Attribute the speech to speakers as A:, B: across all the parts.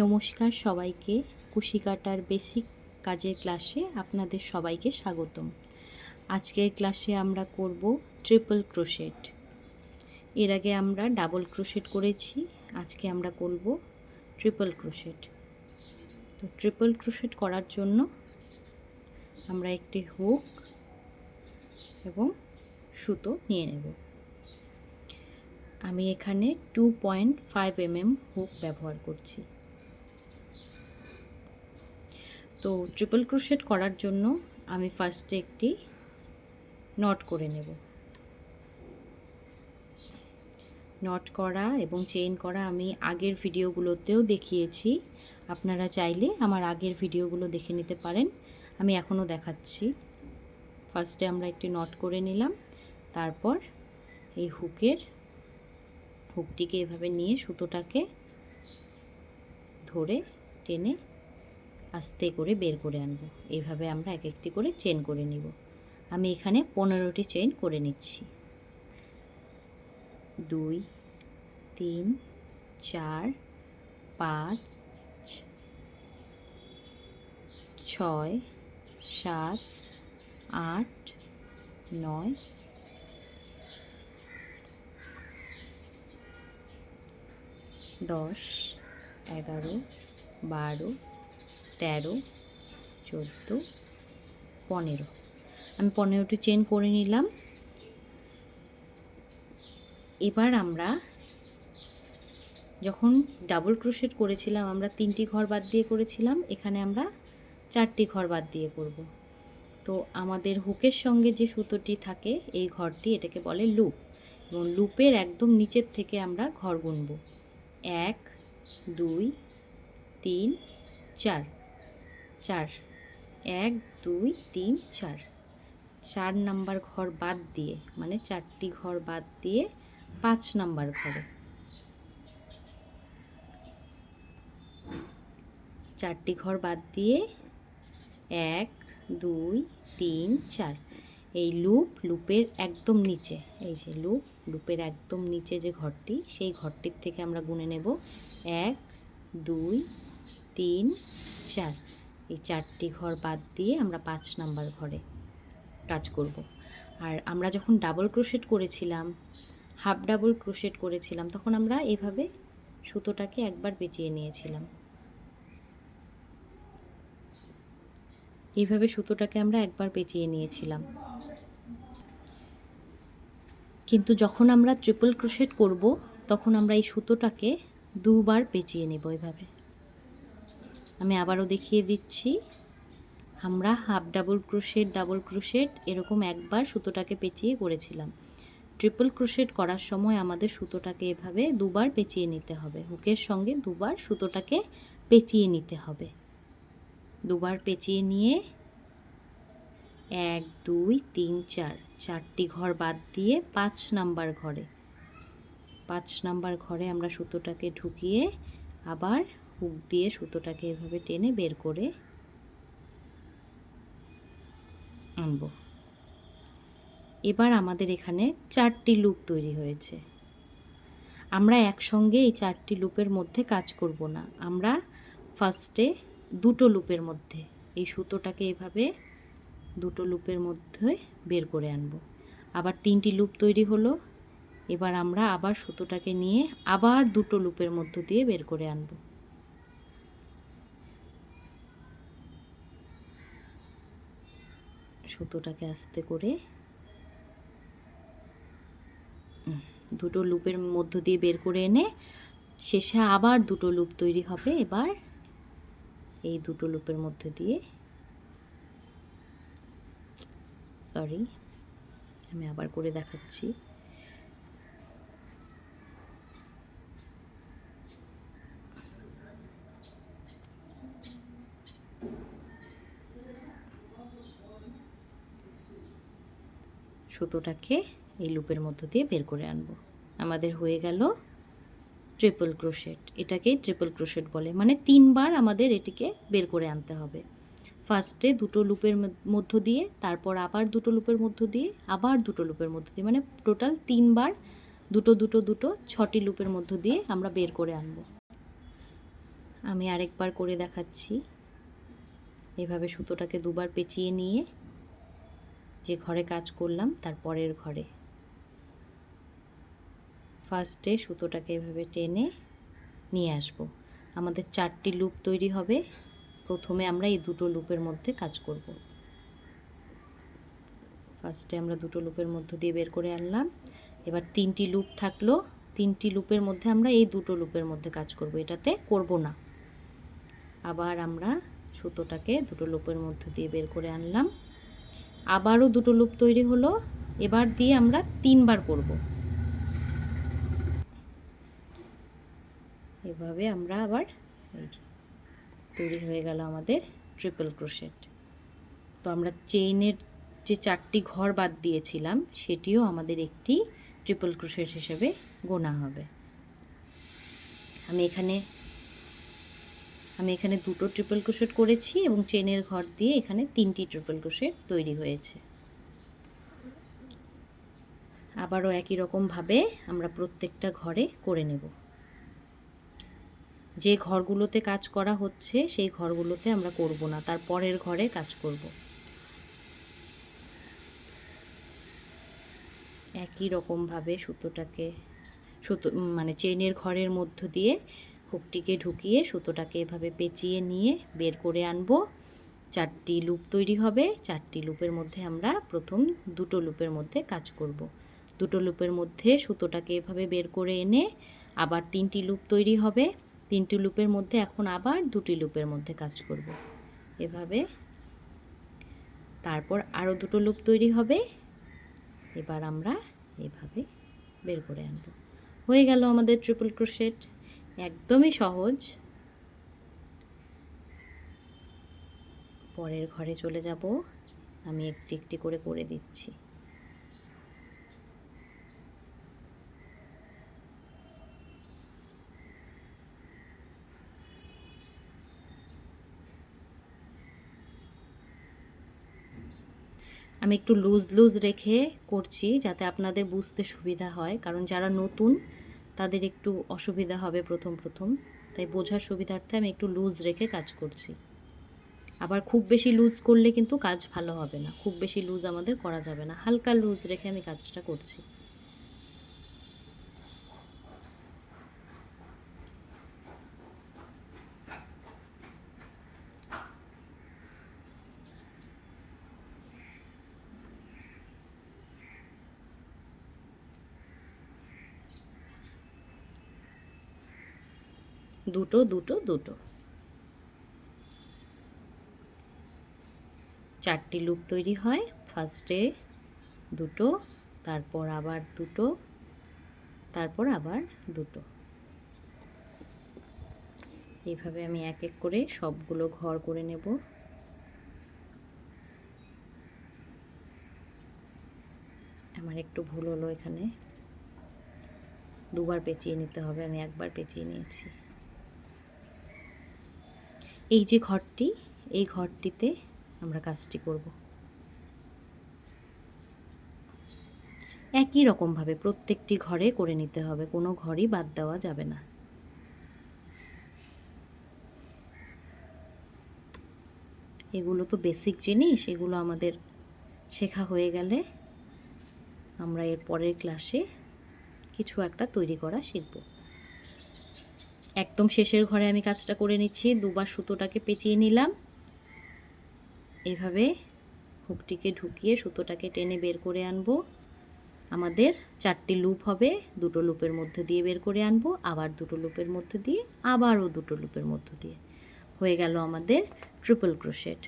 A: নমস্কার সবাইকে কুশিকাটার বেসিক কাজের ক্লাসে আপনাদের সবাইকে স্বাগতম আজকের ক্লাসে আমরা করব ট্রিপল ক্রোশেট এর আগে আমরা ডাবল ক্রোশেট করেছি আজকে আমরা করব ট্রিপল ক্রোশেট তো ট্রিপল ক্রোশেট করার জন্য আমরা একটি হুক এবং সুতো নিয়ে নেব আমি এখানে two point five M hook ব্যবহার করছি তো ট্রিপল ক্রোশেট করার জন্য আমি ফার্স্টে একটি নট করে নেব নট করা এবং চেইন করা আমি আগের ভিডিওগুলোতেও দেখিয়েছি আপনারা চাইলে আমার আগের ভিডিওগুলো দেখে নিতে পারেন আমি এখনও দেখাচ্ছি ফার্স্টে আমরা একটি নট করে নিলাম তারপর এই হুকের হুকটিকে এভাবে নিয়ে সুতোটাকে ধরে টেনে আস্তে করে বের করে আনবো এইভাবে আমরা এক একটি করে চেন করে নিব আমি এখানে পনেরোটি চেন করে নিচ্ছি দুই তিন চার পাঁচ ছয় সাত আট নয় দশ এগারো বারো তেরো চোদ্দো পনেরো আমি পনেরোটি চেন করে নিলাম এবার আমরা যখন ডাবল ক্রোশেট করেছিলাম আমরা তিনটি ঘর বাদ দিয়ে করেছিলাম এখানে আমরা চারটি ঘর বাদ দিয়ে করব তো আমাদের হুকের সঙ্গে যে সুতোটি থাকে এই ঘরটি এটাকে বলে লুপ এবং লুপের একদম নিচের থেকে আমরা ঘর গুনব এক দুই তিন চার চার এক দুই তিন চার চার নাম্বার ঘর বাদ দিয়ে মানে চারটি ঘর বাদ দিয়ে পাঁচ নাম্বার ঘরে চারটি ঘর বাদ দিয়ে এক দুই তিন চার এই লুপ লুপের একদম নিচে এই যে লুপ লুপের একদম নিচে যে ঘরটি সেই ঘরটির থেকে আমরা গুনে নেব এক দুই তিন চার এই চারটি ঘর বাদ দিয়ে আমরা পাঁচ নাম্বার ঘরে কাজ করব। আর আমরা যখন ডাবল ক্রোশেট করেছিলাম হাফ ডাবল ক্রোশেট করেছিলাম তখন আমরা এভাবে সুতোটাকে একবার পেঁচিয়ে নিয়েছিলাম এইভাবে সুতোটাকে আমরা একবার পেঁচিয়ে নিয়েছিলাম কিন্তু যখন আমরা ট্রিপল ক্রোশেট করব তখন আমরা এই সুতোটাকে দুবার পেঁচিয়ে নেব এভাবে আমি আবারও দেখিয়ে দিচ্ছি আমরা half double crochet double crochet এরকম একবার সুতোটাকে পেঁচিয়ে করেছিলাম ট্রিপল ক্রোশেট করার সময় আমাদের সুতোটাকে এভাবে দুবার পেঁচিয়ে নিতে হবে হুকের সঙ্গে দুবার সুতোটাকে পেঁচিয়ে নিতে হবে দুবার পেঁচিয়ে নিয়ে এক দুই তিন চার চারটি ঘর বাদ দিয়ে পাঁচ নাম্বার ঘরে পাঁচ নাম্বার ঘরে আমরা সুতোটাকে ঢুকিয়ে আবার হুক দিয়ে সুতোটাকে এভাবে টেনে বের করে আনব এবার আমাদের এখানে চারটি লুপ তৈরি হয়েছে আমরা একসঙ্গে এই চারটি লুপের মধ্যে কাজ করব না আমরা ফার্স্টে দুটো লুপের মধ্যে এই সুতোটাকে এভাবে দুটো লুপের মধ্যে বের করে আনব আবার তিনটি লুপ তৈরি হলো এবার আমরা আবার সুতোটাকে নিয়ে আবার দুটো লুপের মধ্য দিয়ে বের করে আনবো সুতোটাকে আস্তে করে দুটো লুপের মধ্য দিয়ে বের করে এনে শেষে আবার দুটো লুপ তৈরি হবে এবার এই দুটো লুপের মধ্যে দিয়ে সরি আমি আবার করে দেখাচ্ছি সুতোটাকে এই লুপের মধ্য দিয়ে বের করে আনব আমাদের হয়ে গেল ট্রিপল ক্রোশেট এটাকেই ট্রিপল ক্রোশেট বলে মানে তিনবার আমাদের এটিকে বের করে আনতে হবে ফার্স্টে দুটো লুপের মধ্য দিয়ে তারপর আবার দুটো লুপের মধ্য দিয়ে আবার দুটো লুপের মধ্য দিয়ে মানে টোটাল তিনবার দুটো দুটো দুটো ছটি লুপের মধ্য দিয়ে আমরা বের করে আনব আমি আরেকবার করে দেখাচ্ছি এভাবে সুতোটাকে দুবার পেঁচিয়ে নিয়ে যে ঘরে কাজ করলাম তার পরের ঘরে ফার্স্টে সুতোটাকে এভাবে টেনে নিয়ে আসব আমাদের চারটি লুপ তৈরি হবে প্রথমে আমরা এই দুটো লুপের মধ্যে কাজ করব ফার্স্টে আমরা দুটো লুপের মধ্য দিয়ে বের করে আনলাম এবার তিনটি লুপ থাকলো তিনটি লুপের মধ্যে আমরা এই দুটো লুপের মধ্যে কাজ করব এটাতে করব না আবার আমরা সুতোটাকে দুটো লুপের মধ্য দিয়ে বের করে আনলাম আবারও দুটো লুপ তৈরি হলো এবার দিয়ে আমরা তিনবার করব এভাবে আমরা আবার এই যে তৈরি হয়ে গেল আমাদের ট্রিপল ক্রোশেট তো আমরা চেইনের যে চারটি ঘর বাদ দিয়েছিলাম সেটিও আমাদের একটি ট্রিপল ক্রোশেট হিসেবে গোনা হবে আমি এখানে আমি এখানে দুটো ট্রিপল ক্রোশেট করেছি এবং চেনের ঘর দিয়ে এখানে তিনটি ট্রিপল ক্রোশেট তৈরি হয়েছে আবারও একই রকমভাবে আমরা প্রত্যেকটা ঘরে করে নেব যে ঘরগুলোতে কাজ করা হচ্ছে সেই ঘরগুলোতে আমরা করব না তার পরের ঘরে কাজ করব একই রকমভাবে সুতোটাকে সুতো মানে চেনের ঘরের মধ্য দিয়ে হুকটিকে ঢুকিয়ে সুতোটাকে এভাবে পেঁচিয়ে নিয়ে বের করে আনবো চারটি লুপ তৈরি হবে চারটি লুপের মধ্যে আমরা প্রথম দুটো লুপের মধ্যে কাজ করব। দুটো লুপের মধ্যে সুতোটাকে এভাবে বের করে এনে আবার তিনটি লুপ তৈরি হবে তিনটি লুপের মধ্যে এখন আবার দুটি লুপের মধ্যে কাজ করব। এভাবে তারপর আরও দুটো লুপ তৈরি হবে এবার আমরা এভাবে বের করে আনব হয়ে গেল আমাদের ট্রিপল ক্রোশেট একদমই সহজ পরের ঘরে চলে যাব আমি একটি একটি করে করে দিচ্ছি আমি একটু লুজ লুজ রেখে করছি যাতে আপনাদের বুঝতে সুবিধা হয় কারণ যারা নতুন তাদের একটু অসুবিধা হবে প্রথম প্রথম তাই বোঝার সুবিধার্থে আমি একটু লুজ রেখে কাজ করছি আবার খুব বেশি লুজ করলে কিন্তু কাজ ভালো হবে না খুব বেশি লুজ আমাদের করা যাবে না হালকা লুজ রেখে আমি কাজটা করছি দুটো দুটো দুটো চারটি লুপ তৈরি হয় ফার্স্টে দুটো তারপর আবার দুটো তারপর আবার দুটো এইভাবে আমি এক এক করে সবগুলো ঘর করে নেব আমার একটু ভুল হলো এখানে দুবার পেঁচিয়ে নিতে হবে আমি একবার পেঁচিয়ে নিয়েছি এই যে ঘরটি এই ঘরটিতে আমরা কাজটি করব একই রকমভাবে প্রত্যেকটি ঘরে করে নিতে হবে কোনো ঘরই বাদ দেওয়া যাবে না এগুলো তো বেসিক জিনিস এগুলো আমাদের শেখা হয়ে গেলে আমরা এর পরের ক্লাসে কিছু একটা তৈরি করা শিখবো একদম শেষের ঘরে আমি কাজটা করে নিচ্ছি দুবার সুতোটাকে পেঁচিয়ে নিলাম এভাবে হুকটিকে ঢুকিয়ে সুতোটাকে টেনে বের করে আনবো আমাদের চারটি লুপ হবে দুটো লুপের মধ্যে দিয়ে বের করে আনবো আবার দুটো লুপের মধ্যে দিয়ে আবারও দুটো লুপের মধ্যে দিয়ে হয়ে গেল আমাদের ট্রিপল ক্রোশেট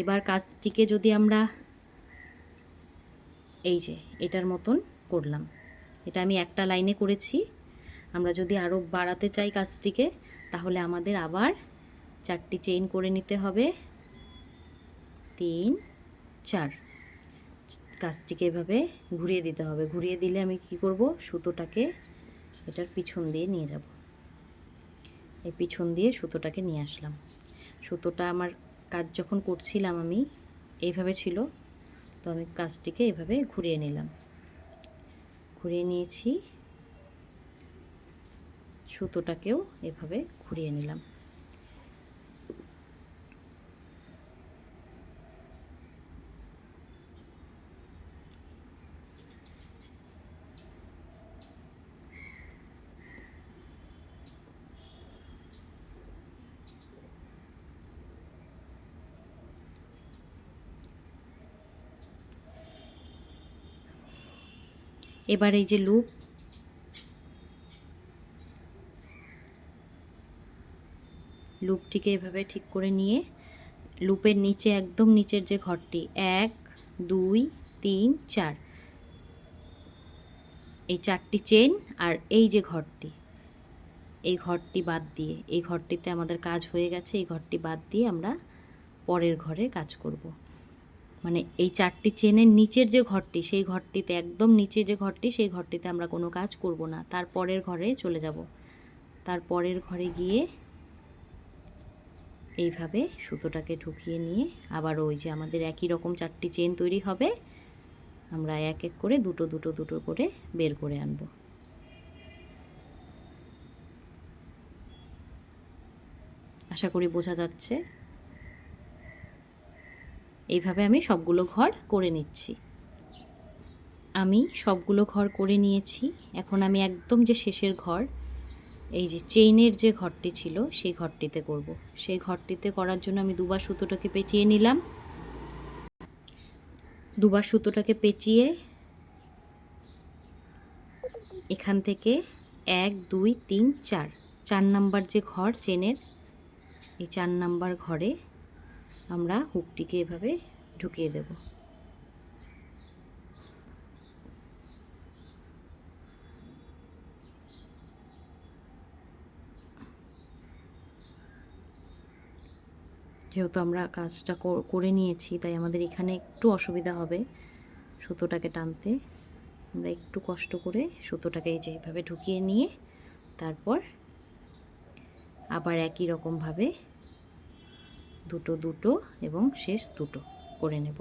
A: এবার কাজটিকে যদি আমরা এই যে এটার মতন করলাম এটা আমি একটা লাইনে করেছি আমরা যদি আরও বাড়াতে চাই কাজটিকে তাহলে আমাদের আবার চারটি চেইন করে নিতে হবে তিন চার কাজটিকে এভাবে ঘুরিয়ে দিতে হবে ঘুরিয়ে দিলে আমি কি করব সুতোটাকে এটার পিছন দিয়ে নিয়ে যাব এই পিছন দিয়ে সুতোটাকে নিয়ে আসলাম সুতোটা আমার কাজ যখন করছিলাম আমি এইভাবে ছিল তো আমি কাজটিকে এভাবে ঘুরিয়ে নিলাম ঘুরিয়ে নিয়েছি সুতোটাকেও এভাবে ঘুরিয়ে নিলাম এবার এই যে লুপ লুপটিকে এভাবে ঠিক করে নিয়ে লুপের নিচে একদম নিচের যে ঘরটি এক দুই তিন চার এই চারটি চেন আর এই যে ঘরটি এই ঘরটি বাদ দিয়ে এই ঘরটিতে আমাদের কাজ হয়ে গেছে এই ঘরটি বাদ দিয়ে আমরা পরের ঘরে কাজ করব। মানে এই চারটি চেনের নিচের যে ঘরটি সেই ঘরটিতে একদম নিচে যে ঘরটি সেই ঘরটিতে আমরা কোনো কাজ করব না তার পরের ঘরে চলে যাব তার পরের ঘরে গিয়ে এইভাবে সুতোটাকে ঢুকিয়ে নিয়ে আবার ওই যে আমাদের একই রকম চারটি চেন তৈরি হবে আমরা এক এক করে দুটো দুটো দুটো করে বের করে আনবো আশা করি বোঝা যাচ্ছে এইভাবে আমি সবগুলো ঘর করে নিচ্ছি আমি সবগুলো ঘর করে নিয়েছি এখন আমি একদম যে শেষের ঘর এই যে চেইনের যে ঘরটি ছিল সেই ঘরটিতে করব। সেই ঘরটিতে করার জন্য আমি দুবার সুতোটাকে পেঁচিয়ে নিলাম দুবার সুতোটাকে পেঁচিয়ে এখান থেকে এক দুই তিন চার চার নাম্বার যে ঘর চেনের এই চার নাম্বার ঘরে আমরা হুকটিকে এভাবে ঢুকিয়ে দেবো যেহেতু আমরা কাজটা করে নিয়েছি তাই আমাদের এখানে একটু অসুবিধা হবে সুতোটাকে টানতে আমরা একটু কষ্ট করে সুতোটাকে এই ঢুকিয়ে নিয়ে তারপর আবার একই রকমভাবে দুটো দুটো এবং শেষ দুটো করে নেব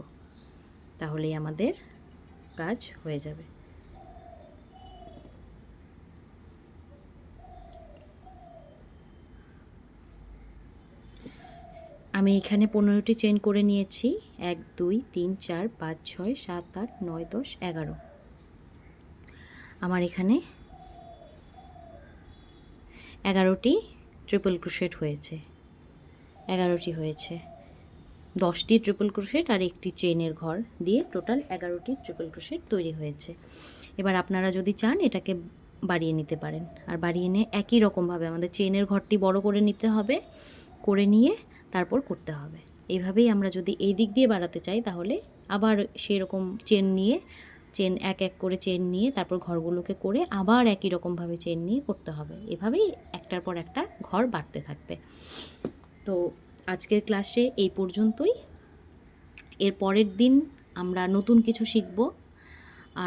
A: তাহলেই আমাদের কাজ হয়ে যাবে আমি এখানে পনেরোটি চেন করে নিয়েছি এক দুই তিন চার পাঁচ ছয় সাত আট নয় দশ এগারো আমার এখানে এগারোটি ট্রিপল ক্রুশেট হয়েছে এগারোটি হয়েছে দশটি ট্রিপল ক্রুশেট আর একটি চেনের ঘর দিয়ে টোটাল এগারোটি ট্রিপল ক্রুশেট তৈরি হয়েছে এবার আপনারা যদি চান এটাকে বাড়িয়ে নিতে পারেন আর বাড়িয়ে নিয়ে একই রকমভাবে আমাদের চেনের ঘরটি বড় করে নিতে হবে করে নিয়ে তারপর করতে হবে এভাবেই আমরা যদি এই দিক দিয়ে বাড়াতে চাই তাহলে আবার সেরকম চেন নিয়ে চেন এক এক করে চেন নিয়ে তারপর ঘরগুলোকে করে আবার একই রকমভাবে চেন নিয়ে করতে হবে এভাবেই একটার পর একটা ঘর বাড়তে থাকবে তো আজকের ক্লাসে এই পর্যন্তই এর পরের দিন আমরা নতুন কিছু শিখব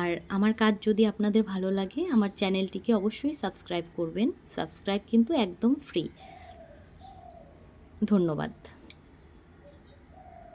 A: আর আমার কাজ যদি আপনাদের ভালো লাগে আমার চ্যানেলটিকে অবশ্যই সাবস্ক্রাইব করবেন সাবস্ক্রাইব কিন্তু একদম ফ্রি ধন্যবাদ